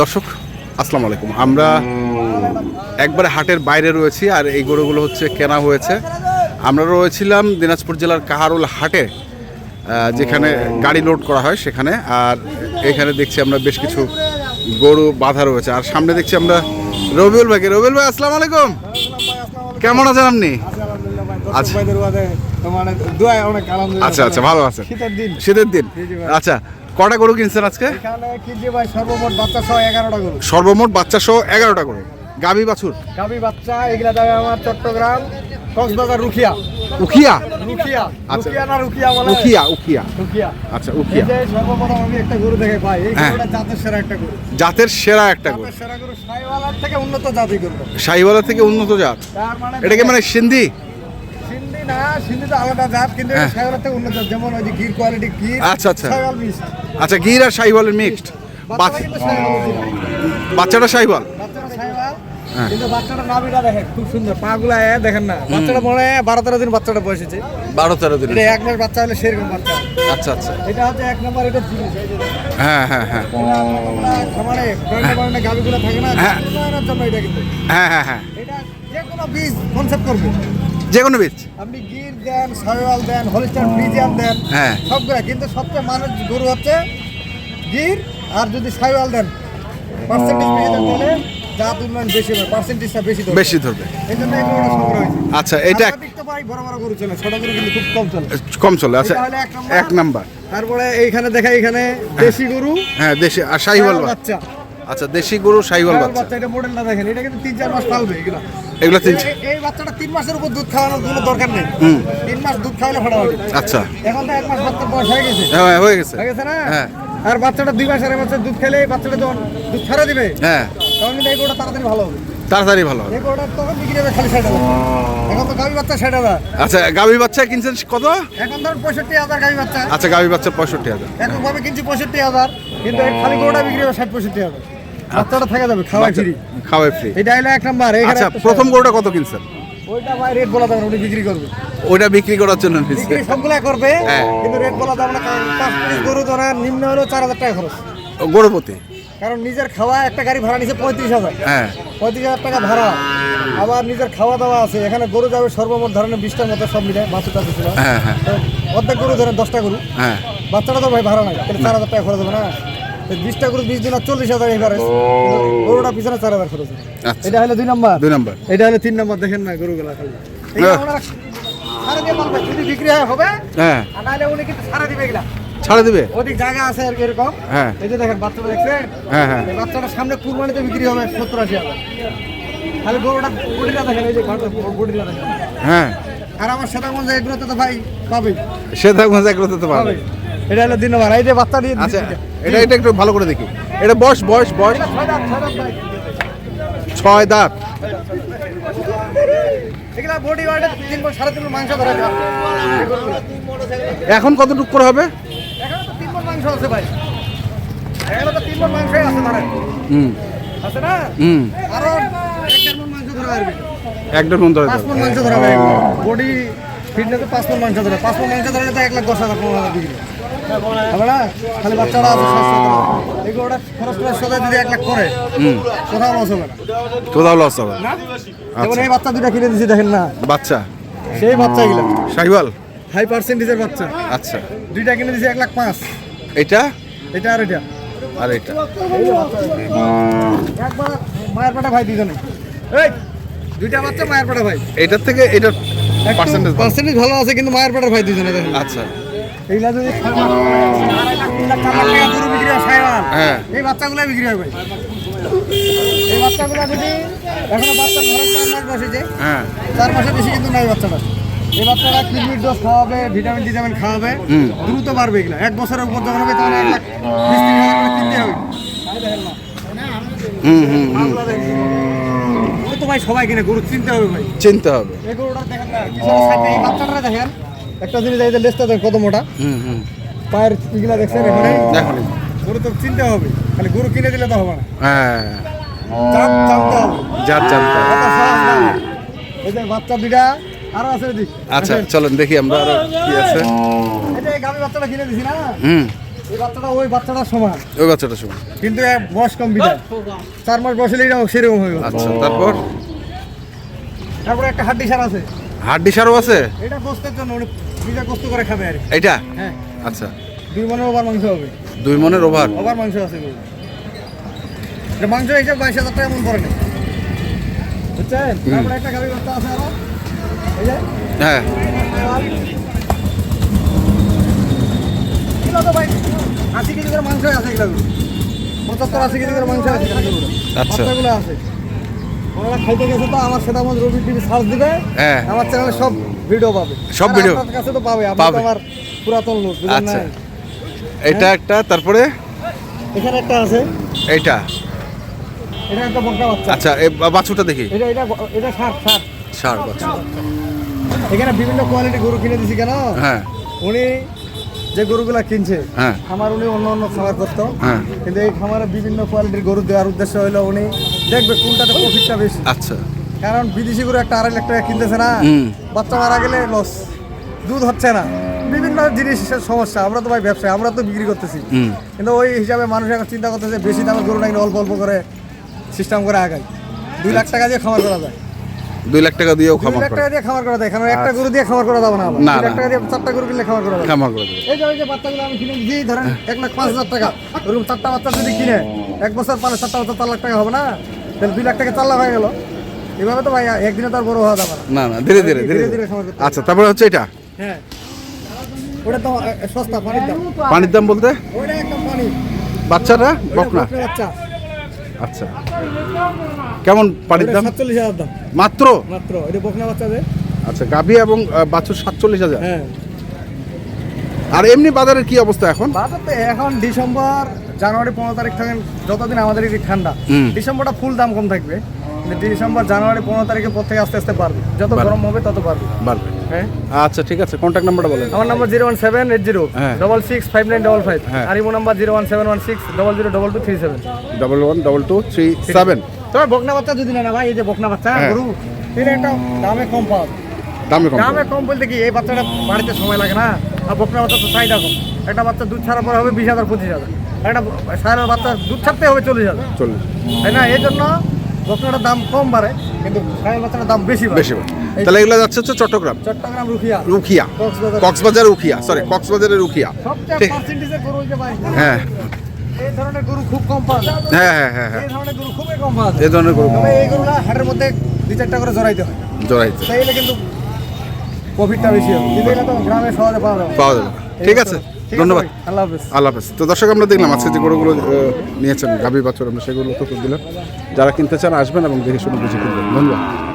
দর্শক আসসালামু আলাইকুম। আমরা একবারে হাটের বাইরে রয়েছি আর এই গরুগুলো হচ্ছে কেনা হয়েছে। আমরা রয়েছিলাম দিনাজপুর জেলার কাহারুল হাটে যেখানে গাড়ি লোড করা হয় সেখানে আর এখানে দেখছি আমরা বেশ কিছু গরু বাধা রয়েছে। আর সামনে দেখছি আমরা রবিউল ভাইকে। রবিউল ভাই আসসালামু আলাইকুম। কেমন আছেন আপনি? আচ্ছা। আচ্ছা আচ্ছা ভালো আছেন। শীতের দিন। শীতের দিন। আচ্ছা কটা গরু কিনছেন আজকে? এখানে ভাই সর্বমোট বাচ্চা সহ এগারোটা গরু। সর্বমোট বাচ্চা সহ এগারোটা গরু। গাভী বাছুর? গাভী বাচ্চা এগুলা যাবে আমার চট্টগ্রাম কক্সবাজার রুখিয়া। উখিয়া? রুখিয়া আচ্ছা। রুখিয়া না রুখিয়া বলে? উখিয়া উখিয়া। রুখিয়া। আচ্ছা এই উখিয়া যে সর্বপ্রথম আমি একটা গরু দেখে পাই। এই হ্যাঁ। গরুটা জাতের সেরা একটা গরু। জাতের সেরা একটা গরু। সেরা গরু সাইওয়ালার থেকে উন্নত জাতি গরু। শাহিওয়ালা থেকে উন্নত জাত। তার মানে এটা কি মানে সিন্ধি? না সিন্ধি তো আলাদা জাত কিন্তু হ্যাঁ। সাইওয়ালার থেকে উন্নত যেমন ওই যে গির কোয়ালিটি গির আচ্ছা, আচ্ছা। মিক্স আচ্ছা গির আর শাহিওয়ালের মিক্সড বাচ্চাটা কিন্তু শাহিওয়াল সাইওয়াল হ্যাঁ। কিন্তু বাচ্চাটা নাভিটা দেখেন খুব সুন্দর। পা গুলা দেখেন না। বাচ্চাটা মনে হয় বারো তেরো দিন বাচ্চাটা বসেছে বারো তেরো দিন এক মাস বাচ্চা হলে সেরকম বাচ্চা। আচ্ছা আচ্ছা। এটা হচ্ছে এক নম্বর এটা। হ্যাঁ হ্যাঁ হ্যাঁ। খামারে ব্র্যান্ডে ব্র্যান্ডে গাভিগুলো থাকে না হ্যাঁ। জন্য এটা কিন্তু। হ্যাঁ হ্যাঁ হ্যাঁ। এটা যে কোনো বীজ কনসেপ্ট করবে। যে কোনো বীজ আপনি গির দেন সাইওয়াল দেন হলিস্টার ফ্রিজিয়ান দেন হ্যাঁ। সবগুলো। কিন্তু সবচেয়ে মানুষ গরু হচ্ছে গির আর যদি সাইওয়াল দেন পার্সেন্টেজ বেশি দেন জাত উন্নয়ন বেশি হবে পার্সেন্টেজটা বেশি বেশি ধরবে। এই জন্য এই গরুটা সংগ্রহ হয়েছে। আচ্ছা এটা আমরা পাই বড় বড় গরু চলে ছোট গরু কিন্তু খুব কম চলে। কম চলে আচ্ছা এক নাম্বার। তারপরে এইখানে দেখা এখানে দেশি গরু হ্যাঁ দেশি আর বা- বাচ্চা। আচ্ছা দেশি গরু সাইওয়াল বাচ্চা। বাচ্চা এটা মডেলটা দেখেন এটা কিন্তু তিন চার মাস পালবে এগুলো। এগুলো তিন এই- বাচ্চাটা তিন মাসের উপর দুধ খাওয়ানোর কোনো দরকার নেই। হুম। তিন মাস দুধ খাওয়ালে ফাটাফাটি। আচ্ছা। এখন তো এক মাস বাচ্চার বয়স হয়ে গেছে। হ্যাঁ হয়ে গেছে। হয়ে গেছে না? হ্যাঁ। আর বাচ্চাটা দুই মাসের বাচ্চা দুধ খেলে বাচ্চাটা যখন দুধ ছাড়া দিবে হ্যাঁ। তখন কিন্তু এই গরুটা তাড়াতাড়ি ভালো হবে। তাড়াতাড়ি ভালো হবে। এই গরুটা তখন বিক্রি হবে খালি ষাট হাজার। এখন তো গাভী বাচ্চা ষাট হাজার। আচ্ছা গাভী বাচ্চা কিনছেন কত? এখন ধরুন পঁয়ষট্টি হাজার গাভী বাচ্চা। আচ্ছা গাভী বাচ্চা পঁয়ষট্টি হাজার। এককভাবে কিনছি পঁয়ষট্টি হাজার কিন্তু এই খালি গরুটা বিক্রি হবে ষাট পঁয়ষট্টি হাজার। বাচ্চাটা থেকে যাবে খাওয়া ফ্রি খাওয়াই ফ্রি এটা হলো এক নাম্বার আচ্ছা প্রথম গরুটা কত কিনছেন? ওইটা ভাই রেট বলা যাবে উনি বিক্রি করবে। ওইটা বিক্রি করার জন্য বিক্রি সবগুলা করবে হ্যাঁ। কিন্তু রেট বলা যাবে না পাঁচ পিস গরু ধরা নিম্ন হলো চার হাজার টাকা খরচ। গরুপতি কারণ নিজের খাওয়া একটা গাড়ি ভাড়া নিছে পঁয়ত্রিশ হাজার। হ্যাঁ। পঁয়ত্রিশ হাজার টাকা ভাড়া। আবার নিজের খাওয়া দাওয়া আছে এখানে গরু যাবে সর্বমোট ধরেন বিশটার মতো সব মিলে টাছে ছিল হ্যাঁ হ্যাঁ। অর্ধেক গরু ধরেন দশটা গরু। হ্যাঁ। বাচ্চাটা তো ভাই ভাড়া নাই তাহলে চার হাজার টাকা খরচ হবে না? বিশটা গরু বিশ দিন চল্লিশ হাজার এবারে গরুটা পিছনে চার হাজার খরচ আচ্ছা। এটা হলো দুই নম্বর। দুই নম্বর। এটা হলো তিন নম্বর দেখেন না গরুগুলা খালি। যদি বিক্রি হয় হবে হ্যাঁ। নাহলে উনি কিন্তু সারা দিবে এগুলা। ছাড়ে দিবে? ওদিক জায়গা আছে আর এরকম। হ্যাঁ। এই যে দেখেন বাচ্চাটা দেখছেন? হ্যাঁ হ্যাঁ। এই বাচ্চাটার সামনে কুরবানিতে বিক্রি হবে সত্তর আশি হাজার। খালি গরুটা দেখেন এই যে বডিটা দেখেন। হ্যাঁ। আর আমার সেটাগঞ্জ এগুলোতে তো ভাই পাবেই। সে থাকবে একলো তো পাবে এটা হলো দিন এই যে বাচ্চা দিয়ে আচ্ছা। দিচ্ছি। এটা এটা একটু ভালো করে দেখি। এটা বয়স বয়স বয়স। ছয় দাঁত, ধরা এখন কতটুকু করে হবে? এখানে তিন মণ মাংস ভাই। তো তিন মণ মাংসই আছে হুম। হুম। আরও এক দেড় ধরা মন ধরে ধরা বডি ফিটনেসে পাঁচ মাংস ধরে। পাঁচ মাংস ধরলে তো এক লাখ দশ হাজার পনেরো হাজার খালি বাচ্চারা আছে খরচ যদি এক লাখ করে কোথাও লস হবে না। কোথাও লস হবে না। যেমন এই বাচ্চা দুটা কিনে দিছি দেখেন না। বাচ্চা? সেই বাচ্চা গুলো শাহিওয়াল হাই পার্সেন্টেজের বাচ্চা। আচ্ছা। দুইটা কিনে দিছি এক লাখ পাঁচ। এটা এটা আর এটা। আর এটা? একবার মায়ের পেটে ভাই দুজনে এই দুইটা বাচ্চা মায়ের পেটে ভাই। এটার থেকে পার্সেন্টেজ পার্সেন্টেজ ভালো আছে কিন্তু মায়ের পেটের ভাই দুজনে দেখেন। আচ্ছা। এইগুলা যদি হয়। এই বাচ্চাগুলো বিক্রি হয় ভাই এই বাচ্চাগুলো যদি এখনও বাচ্চা ঘরে চার মাস বসেছে হ্যাঁ। চার বেশি কিন্তু নাই বাচ্চাটা। এই বাচ্চাটা কিডনির ডোজ খাওয়াবে ভিটামিন টিটামিন খাওয়াবে। দ্রুত বাড়বে এগুলো। এক বছরের উপর যখন হবে তখন এক লাখ বিশ তিরিশ হাজার করে কিনতে হবে। হুম হুম হুম। তো ভাই সবাই কিনে গরু চিনতে হবে ভাই। চিনতে হবে। এই গরুটা দেখেন না এই বাচ্চাটা দেখেন একটা জিনিস এই যে লেজটা দেখেন কত মোটা। হুম হুম। পায়ের ইগুলা দেখছেন এখানে? দেখুন। গরু তো চিনতে হবে খালি গরু কিনে দিলে তো হবে না। হ্যাঁ। জাত জানতে হবে। যার জানতে এই যে বাচ্চা দুইটা আরও আছে এদিক। আচ্ছা চলেন দেখি আমরা আরও কি আছে। এই গাভী বাচ্চাটা কিনে দিছি না? হুম। এই বাচ্চাটা ওই বাচ্চাটার সমান। ওই বাচ্চাটা শুনুন কিন্তু এর বয়স কম বিদায় চার মাস বয়স হলে সেরকম হয়ে আচ্ছা তারপর? তারপরে একটা হাড্ডি সার আছে। হাড্ডি সারও আছে? এটা গোস্তের জন্য নিজে গোস্ত করে খাবে আর। এইটা? হ্যাঁ। আচ্ছা। দুই মনের ওভার মাংস হবে। দুই মনের ওভার? ওভার মাংস আছে গরু। এটা মাংস হিসাব বাইশ হাজার টাকা এমন পড়ে না। বুঝছেন? তারপরে একটা গাভী বাচ্চা আছে আরও। এই যে। হ্যাঁ। তো ভাই? আশি কেজি করে মাংস আছে এগুলো। পঁচাত্তর আশি কেজি করে মাংস আছে আচ্ছা। আছে। ওনারা খাইতে গেছে তো আমার সেটা আমার রবি টিভি সার্চ দিবে। হ্যাঁ। আমার চ্যানেলে সব ভিডিও পাবে। সব video? আপনার কাছে তো পাবে আপনি আমার পুরাতন লোক বুঝলেন আচ্ছা। না এটা একটা তারপরে? এখানে একটা আছে। এইটা? এটা একটা বকটা বাচ্চা। আচ্ছা এই বাছুরটা দেখি। এটা এটা এটা ষাট ষাট ষাট বাছুর এখানে বিভিন্ন কোয়ালিটি গরু কিনে দিছি কেন? হ্যাঁ। উনি যে গরুগুলা কিনছে হ্যাঁ। খামার উনি অন্য অন্য খামার করতো। হ্যাঁ। কিন্তু এই খামারে বিভিন্ন কোয়ালিটির গরু দেওয়ার উদ্দেশ্য হলো উনি দেখবে কোনটাতে প্রফিটটা বেশি। আচ্ছা। কারণ বিদেশি গরু একটা আড়াই লাখ টাকা কিনতেছে না বাচ্চা মারা গেলে লস দুধ হচ্ছে না। বিভিন্ন জিনিসের সমস্যা আমরা তো ভাই ব্যবসায় আমরা তো বিক্রি করতেছি। কিন্তু ওই হিসাবে মানুষ এখন চিন্তা করতেছে বেশি দামের গরু নাকি অল্প অল্প করে সিস্টেম করে আগায়। দুই লাখ টাকা দিয়ে খামার করা যায়। দুই লাখ টাকা দিয়েও খামার লাখ টাকা দিয়ে খামার করা যায় কারণ একটা গরু দিয়ে খামার করা যাবে না। না, লাখ। টাকা দিয়ে চারটা গরু কিনলে খামার করা যাবে। খামার করে দেবে এই যে বাচ্চাগুলো আমি কিনে দিই ধরেন এক লাখ পাঁচ হাজার টাকা। ওরকম চারটা বাচ্চা যদি কিনে এক বছর পালে চারটা বাচ্চা চার লাখ টাকা হবে না? তাহলে দুই লাখ টাকা চার লাখ হয়ে গেল। এভাবে তো ভাই একদিনে তার বড় হওয়া যাবে না। না ধীরে ধীরে ধীরে ধীরে আচ্ছা তারপরে হচ্ছে এটা? হ্যাঁ। ওটা তো সস্তা পানির দাম। পানির দাম বলতে? ওইটা একদম পানি। বাচ্চারা বকনা? বাচ্চা। আচ্ছা। কেমন পানির দাম? সাতচল্লিশ হাজার দাম। মাত্র? মাত্র এটা বকনা বাচ্চা যে। আচ্ছা গাভী এবং বাছুর সাতচল্লিশ হাজার। হ্যাঁ। আর এমনি বাজারের কি অবস্থা এখন? বাজারতে এখন ডিসেম্বর জানুয়ারি পনেরো তারিখ থাকেন যতদিন আমাদের ঠান্ডা ডিসেম্বরটা ফুল দাম কম থাকবে। ডিসেম্বর জানুয়ারি পনেরো তারিখের পর থেকে আস্তে আস্তে বাড়বে। যত গরম হবে তত বাড়বে। বাড়বে। হ্যাঁ? আচ্ছা ঠিক আছে কন্ট্যাক্ট নাম্বারটা বলেন। আমার number zero one seven eight zero. Double six five nine double five. আর imo number zero one seven one six double zero double two three seven double one double two three seven তবে বকনা বাচ্চা যদি না ভাই এই যে বকনা বাচ্চা হ্যাঁ। গরু এটা একটা দামে কম পাওয়া দামে কম দামে কম বলতে কি এই বাচ্চাটা বাড়িতে সময় লাগে না। আর বকনা বাচ্চা তো চাহিদা কম। একটা বাচ্চা দুধ ছাড়ার পর হবে বিশ হাজার পঁচিশ হাজার। একটা সারের বাচ্চা দুধ ছাড়তে হবে চল্লিশ হাজার। চল্লিশ। তাই না? এই জন্য বকনাটার দাম কম বাড়ে কিন্তু সারের বাচ্চাটার দাম বেশি বাড়ে। বেশি তাহলে এগুলো যাচ্ছে হচ্ছে চট্টগ্রাম। চট্টগ্রাম রুখিয়া। রুখিয়া। কক্সবাজার রুখিয়া। সরি কক্সবাজারের রুখিয়া। হ্যাঁ। এই ধরনের গরু খুব কম পাওয়া যায়। হ্যাঁ হ্যাঁ হ্যাঁ হ্যাঁ। এই ধরনের গরু খুবই কম পাওয়া যায়। এই ধরনের গরু তবে এই গরুটা হাটের মধ্যে দুই চারটা করে জড়াইতে হয়। জড়াইতে তাইলে কিন্তু প্রফিটটা বেশি হবে। কিন্তু এটা তো গ্রামে সহজে পাওয়া যাবে। পাওয়া যাবে। ঠিক আছে। ধন্যবাদ। আল্লাহ হাফেজ। আল্লাহ হাফেজ। তো দর্শক আমরা দেখলাম আজকে যে গরুগুলো নিয়েছেন গাভী বাছর আমরা সেগুলো তো দিলাম। যারা কিনতে চান আসবেন এবং দেখে শুনে বুঝে কিনবেন। ধন্যবাদ।